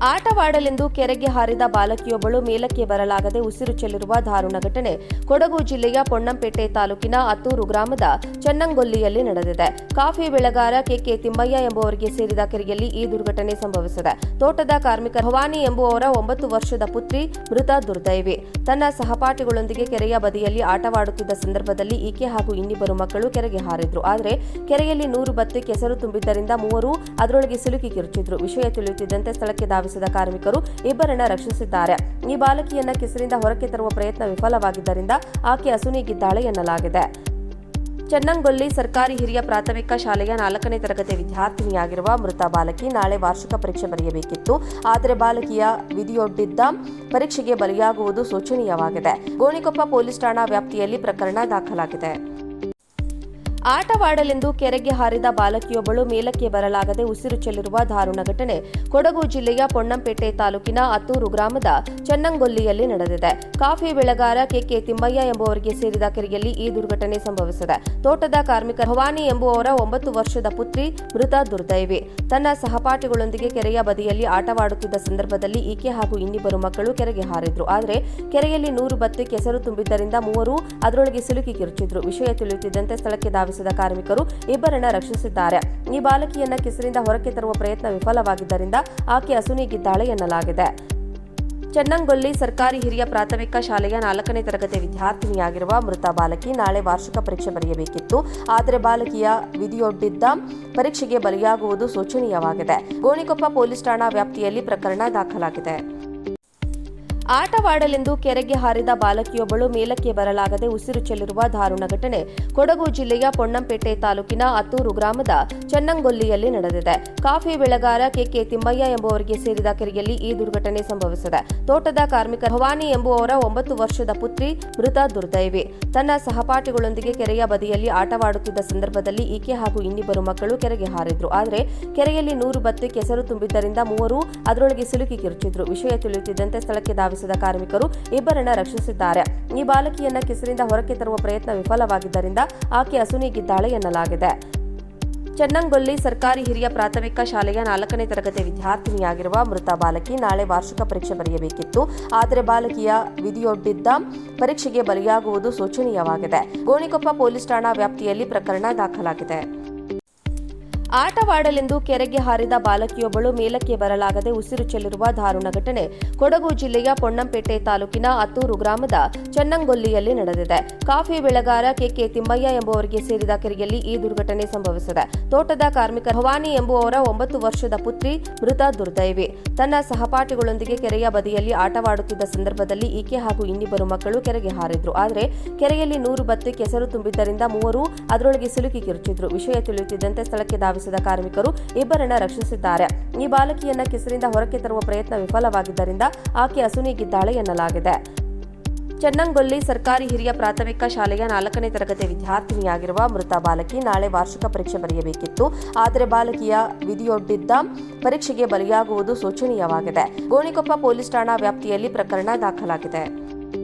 ಆಟವಾಡಲೆಂದು ಕೆರೆಗೆ ಹಾರಿದ ಬಾಲಕಿಯೊಬ್ಬಳು ಮೇಲಕ್ಕೆ ಬರಲಾಗದೆ ಉಸಿರು ಚೆಲ್ಲಿರುವ ದಾರುಣ ಘಟನೆ. ಕೊಡಗು ಜಿಲ್ಲೆಯ ಪೊನ್ನಂಪೇಟೆ ತಾಲೂಕಿನ ಅತ್ತೂರು ಗ್ರಾಮದ ಚನ್ನಂಗೊಲ್ಲಿಯಲ್ಲಿ ನಡೆದಿದೆ. ಕಾಫಿ ಬೆಳೆಗಾರ ಕೆಕೆ ತಿಮ್ಮಯ್ಯ ಎಂಬುವರಿಗೆ ಸೇರಿದ ಕೆರೆಯಲ್ಲಿ ಈ ದುರ್ಘಟನೆ ಸಂಭವಿಸಿದೆ. ತೋಟದ ಕಾರ್ಮಿಕ ಭವಾನಿ ಎಂಬುವವರ ಒಂಬತ್ತು ವರ್ಷದ ಪುತ್ರಿ ಮೃತ ದುರ್ದೈವಿ. ತನ್ನ ಸಹಪಾಠಿಗಳೊಂದಿಗೆ ಕೆರೆಯ ಬದಿಯಲ್ಲಿ ಆಟವಾಡುತ್ತಿದ್ದ ಸಂದರ್ಭದಲ್ಲಿ ಈಕೆ ಹಾಗೂ ಇನ್ನಿಬ್ಬರು ಮಕ್ಕಳು ಕೆರೆಗೆ ಹಾರಿದ್ರು. ಆದರೆ ಕೆರೆಯಲ್ಲಿ ನೂರು ಬತ್ತಿ ಕೆಸರು ತುಂಬಿದ್ದರಿಂದ ಮೂವರು ಅದರೊಳಗೆ ಸಿಲುಕಿ ಕಿರುಚಿದ್ರು ವಿಷಯ ತಿಳಿಯುತ್ತಿದ್ದಂತೆ ಸ್ಥಳಕ್ಕೆ ಧಾವಿಸಿದ ಕಾರ್ಮಿಕರು ಇಬ್ಬರನ್ನ ರಕ್ಷಿಸಿದ್ದಾರೆ. ಈ ಬಾಲಕಿಯನ್ನ ಕೆಸರಿಂದ ಹೊರಕ್ಕೆ ತರುವ ಪ್ರಯತ್ನ ವಿಫಲವಾಗಿದ್ದರಿಂದ ಆಕೆ ಅಸುನೀಗಿದ್ದಾಳೆ ಎನ್ನಲಾಗಿದೆ. ಚನ್ನಂಗೊಲ್ಲಿ ಸರ್ಕಾರಿ ಹಿರಿಯ ಪ್ರಾಥಮಿಕ ಶಾಲೆಯ ನಾಲ್ಕನೇ ತರಗತಿ ವಿದ್ಯಾರ್ಥಿನಿಯಾಗಿರುವ ಮೃತ ಬಾಲಕಿ ನಾಳೆ ವಾರ್ಷಿಕ ಪರೀಕ್ಷೆ ಬರೆಯಬೇಕಿತ್ತು. ಆದರೆ ಬಾಲಕಿಯ ವಿಧಿಯೊಡ್ಡಿದ್ದ ಪರೀಕ್ಷೆಗೆ ಬಲಿಯಾಗುವುದು ಶೋಚನೀಯವಾಗಿದೆ. ಗೋಣಿಕೊಪ್ಪ ಪೊಲೀಸ್ ಠಾಣಾ ವ್ಯಾಪ್ತಿಯಲ್ಲಿ ಪ್ರಕರಣ ದಾಖಲಾಗಿದೆ. ಆಟವಾಡಲೆಂದು ಕೆರೆಗೆ ಹಾರಿದ ಬಾಲಕಿಯೊಬ್ಬಳು ಮೇಲಕ್ಕೆ ಬರಲಾಗದೆ ಉಸಿರು ಚೆಲ್ಲಿರುವ ದಾರುಣ ಘಟನೆ. ಕೊಡಗು ಜಿಲ್ಲೆಯ ಪೊನ್ನಂಪೇಟೆ ತಾಲೂಕಿನ ಅತ್ತೂರು ಗ್ರಾಮದ ಚನ್ನಂಗೊಲ್ಲಿಯಲ್ಲಿ ನಡೆದಿದೆ. ಕಾಫಿ ಬೆಳೆಗಾರ ಕೆಕೆ ತಿಮ್ಮಯ್ಯ ಎಂಬುವರಿಗೆ ಸೇರಿದ ಕೆರೆಯಲ್ಲಿ ಈ ದುರ್ಘಟನೆ ಸಂಭವಿಸಿದೆ. ತೋಟದ ಕಾರ್ಮಿಕ ಭವಾನಿ ಎಂಬುವವರ ಒಂಬತ್ತು ವರ್ಷದ ಪುತ್ರಿ ಮೃತ ದುರ್ದೈವಿ. ತನ್ನ ಸಹಪಾಠಿಗಳೊಂದಿಗೆ ಕೆರೆಯ ಬದಿಯಲ್ಲಿ ಆಟವಾಡುತ್ತಿದ್ದ ಸಂದರ್ಭದಲ್ಲಿ ಈಕೆ ಹಾಗೂ ಇನ್ನಿಬ್ಬರು ಮಕ್ಕಳು ಕೆರೆಗೆ ಹಾರಿದ್ರು. ಆದರೆ ಕೆರೆಯಲ್ಲಿ ನೂರು ಬತ್ತಿ ಕೆಸರು ತುಂಬಿದ್ದರಿಂದ ಮೂವರು ಅದರೊಳಗೆ ಸಿಲುಕಿ ಕಿರುಚಿದ್ರು ವಿಷಯ ತಿಳಿಯುತ್ತಿದ್ದಂತೆ ಸ್ಥಳಕ್ಕೆ ಧಾವಿಸಿದ ಕಾರ್ಮಿಕರು ಇಬ್ಬರನ್ನ ರಕ್ಷಿಸಿದ್ದಾರೆ. ಈ ಬಾಲಕಿಯನ್ನ ಕೆಸರಿಂದ ಹೊರಕ್ಕೆ ತರುವ ಪ್ರಯತ್ನ ವಿಫಲವಾಗಿದ್ದರಿಂದ ಆಕೆ ಅಸುನೀಗಿದ್ದಾಳೆ ಎನ್ನಲಾಗಿದೆ. ಚನ್ನಂಗೊಲ್ಲಿ ಸರ್ಕಾರಿ ಹಿರಿಯ ಪ್ರಾಥಮಿಕ ಶಾಲೆಯ ನಾಲ್ಕನೇ ತರಗತಿ ವಿದ್ಯಾರ್ಥಿನಿಯಾಗಿರುವ ಮೃತ ಬಾಲಕಿ ನಾಳೆ ವಾರ್ಷಿಕ ಪರೀಕ್ಷೆ ಬರೆಯಬೇಕಿತ್ತು. ಆದರೆ ಬಾಲಕಿಯ ವಿಧಿಯೊಡ್ಡಿದ್ದ ಪರೀಕ್ಷೆಗೆ ಬಲಿಯಾಗುವುದು ಶೋಚನೀಯವಾಗಿದೆ. ಗೋಣಿಕೊಪ್ಪ ಪೊಲೀಸ್ ಠಾಣಾ ವ್ಯಾಪ್ತಿಯಲ್ಲಿ ಪ್ರಕರಣ ದಾಖಲಾಗಿದೆ. ಆಟವಾಡಲೆಂದು ಕೆರೆಗೆ ಹಾರಿದ ಬಾಲಕಿಯೊಬ್ಬಳು ಮೇಲಕ್ಕೆ ಬರಲಾಗದೆ ಉಸಿರು ಚೆಲ್ಲಿರುವ ದಾರುಣ ಘಟನೆ ಕೊಡಗು ಜಿಲ್ಲೆಯ ಪೊನ್ನಂಪೇಟೆ ತಾಲೂಕಿನ ಅತ್ತೂರು ಗ್ರಾಮದ ಚನ್ನಂಗೊಲ್ಲಿಯಲ್ಲಿ ನಡೆದಿದೆ. ಕಾಫಿ ಬೆಳೆಗಾರ ಕೆಕೆ ತಿಮ್ಮಯ್ಯ ಎಂಬುವರಿಗೆ ಸೇರಿದ ಕೆರೆಯಲ್ಲಿ ಈ ದುರ್ಘಟನೆ ಸಂಭವಿಸಿದೆ. ತೋಟದ ಕಾರ್ಮಿಕ ಭವಾನಿ ಎಂಬುವವರ ಒಂಬತ್ತು ವರ್ಷದ ಪುತ್ರಿ ಮೃತ ದುರ್ದೈವಿ. ತನ್ನ ಸಹಪಾಠಿಗಳೊಂದಿಗೆ ಕೆರೆಯ ಬದಿಯಲ್ಲಿ ಆಟವಾಡುತ್ತಿದ್ದ ಸಂದರ್ಭದಲ್ಲಿ ಈಕೆ ಹಾಗೂ ಇನ್ನಿಬ್ಬರು ಮಕ್ಕಳು ಕೆರೆಗೆ ಹಾರಿದ್ರು. ಆದರೆ ಕೆರೆಯಲ್ಲಿ ನೂರು ಬತ್ತಿ ಕೆಸರು ತುಂಬಿದ್ದರಿಂದ ಮೂವರು ಅದರೊಳಗೆ ಸಿಲುಕಿ ಕಿರುಚಿದ್ರು ವಿಷಯ ತಿಳಿಯುತ್ತಿದ್ದಂತೆ ಸ್ಥಳಕ್ಕೆ ಧಾವಿಸಿದ ಕಾರ್ಮಿಕರು ಇಬ್ಬರನ್ನ ರಕ್ಷಿಸಿದ್ದಾರೆ. ಈ ಬಾಲಕಿಯನ್ನ ಕೆಸರಿಂದ ಹೊರಕ್ಕೆ ತರುವ ಪ್ರಯತ್ನ ವಿಫಲವಾಗಿದ್ದರಿಂದ ಆಕೆ ಅಸುನೀಗಿದ್ದಾಳೆ ಎನ್ನಲಾಗಿದೆ. ಚೆನ್ನಂಗೊಲ್ಲಿ ಸರ್ಕಾರಿ ಹಿರಿಯ ಪ್ರಾಥಮಿಕ ಶಾಲೆಯ ನಾಲ್ಕನೇ ತರಗತಿ ವಿದ್ಯಾರ್ಥಿನಿಯಾಗಿರುವ ಮೃತ ಬಾಲಕಿ ನಾಳೆ ವಾರ್ಷಿಕ ಪರೀಕ್ಷೆ ಬರೆಯಬೇಕಿತ್ತು. ಆದರೆ ಬಾಲಕಿಯ ವಿಧಿಯೊಡ್ಡಿದ್ದ ಪರೀಕ್ಷೆಗೆ ಬಲಿಯಾಗುವುದು ಶೋಚನೀಯವಾಗಿದೆ. ಗೋಣಿಕೊಪ್ಪ ಪೊಲೀಸ್ ಠಾಣಾ ವ್ಯಾಪ್ತಿಯಲ್ಲಿ ಪ್ರಕರಣ ದಾಖಲಾಗಿದೆ. ಆಟವಾಡಲೆಂದು ಕೆರೆಗೆ ಹಾರಿದ ಬಾಲಕಿಯೊಬ್ಬಳು ಮೇಲಕ್ಕೆ ಬರಲಾಗದೆ ಉಸಿರು ಚೆಲ್ಲಿರುವ ದಾರುಣ ಘಟನೆ. ಕೊಡಗು ಜಿಲ್ಲೆಯ ಪೊನ್ನಂಪೇಟೆ ತಾಲೂಕಿನ ಅತ್ತೂರು ಗ್ರಾಮದ ಚನ್ನಂಗೊಲ್ಲಿಯಲ್ಲಿ ನಡೆದಿದೆ. ಕಾಫಿ ಬೆಳೆಗಾರ ಕೆಕೆ ತಿಮ್ಮಯ್ಯ ಎಂಬುವರಿಗೆ ಸೇರಿದ ಕೆರೆಯಲ್ಲಿ ಈ ದುರ್ಘಟನೆ ಸಂಭವಿಸಿದೆ. ತೋಟದ ಕಾರ್ಮಿಕ ಭವಾನಿ ಎಂಬುವವರ ಒಂಬತ್ತು ವರ್ಷದ ಪುತ್ರಿ ಮೃತ ದುರ್ದೈವಿ. ತನ್ನ ಸಹಪಾಠಿಗಳೊಂದಿಗೆ ಕೆರೆಯ ಬದಿಯಲ್ಲಿ ಆಟವಾಡುತ್ತಿದ್ದ ಸಂದರ್ಭದಲ್ಲಿ ಈಕೆ ಹಾಗೂ ಇನ್ನಿಬ್ಬರು ಮಕ್ಕಳು ಕೆರೆಗೆ ಹಾರಿದ್ರು. ಆದರೆ ಕೆರೆಯಲ್ಲಿ ನೂರು ಬತ್ತಿ ಕೆಸರು ತುಂಬಿದ್ದರಿಂದ ಮೂವರು ಅದರೊಳಗೆ ಸಿಲುಕಿ ಕಿರುಚಿದ್ರು. ವಿಷಯ ತಿಳಿಯುತ್ತಿದ್ದಂತೆ ಸ್ಥಳಕ್ಕೆ ಧಾವಿಸಿದ ಕಾರ್ಮಿಕರು ಇಬ್ಬರನ್ನ ರಕ್ಷಿಸಿದ್ದಾರೆ. ಈ ಬಾಲಕಿಯನ್ನ ಕೆಸರಿಂದ ಹೊರಕ್ಕೆ ತರುವ ಪ್ರಯತ್ನ ವಿಫಲವಾಗಿದ್ದರಿಂದ ಆಕೆ ಅಸುನೀಗಿದ್ದಾಳೆ ಎನ್ನಲಾಗಿದೆ. ಚೆನ್ನಂಗೊಲ್ಲಿ ಸರ್ಕಾರಿ ಹಿರಿಯ ಪ್ರಾಥಮಿಕ ಶಾಲೆಯ ನಾಲ್ಕನೇ ತರಗತಿ ವಿದ್ಯಾರ್ಥಿನಿಯಾಗಿರುವ ಮೃತ ಬಾಲಕಿ ನಾಳೆ ವಾರ್ಷಿಕ ಪರೀಕ್ಷೆ ಬರೆಯಬೇಕಿತ್ತು. ಆದರೆ ಬಾಲಕಿಯ ವಿಧಿಯೊಡ್ಡಿದ್ದ ಪರೀಕ್ಷೆಗೆ ಬಲಿಯಾಗುವುದು ಶೋಚನೀಯವಾಗಿದೆ. ಗೋಣಿಕೊಪ್ಪ ಪೊಲೀಸ್ ಠಾಣಾ ವ್ಯಾಪ್ತಿಯಲ್ಲಿ ಪ್ರಕರಣ ದಾಖಲಾಗಿದೆ.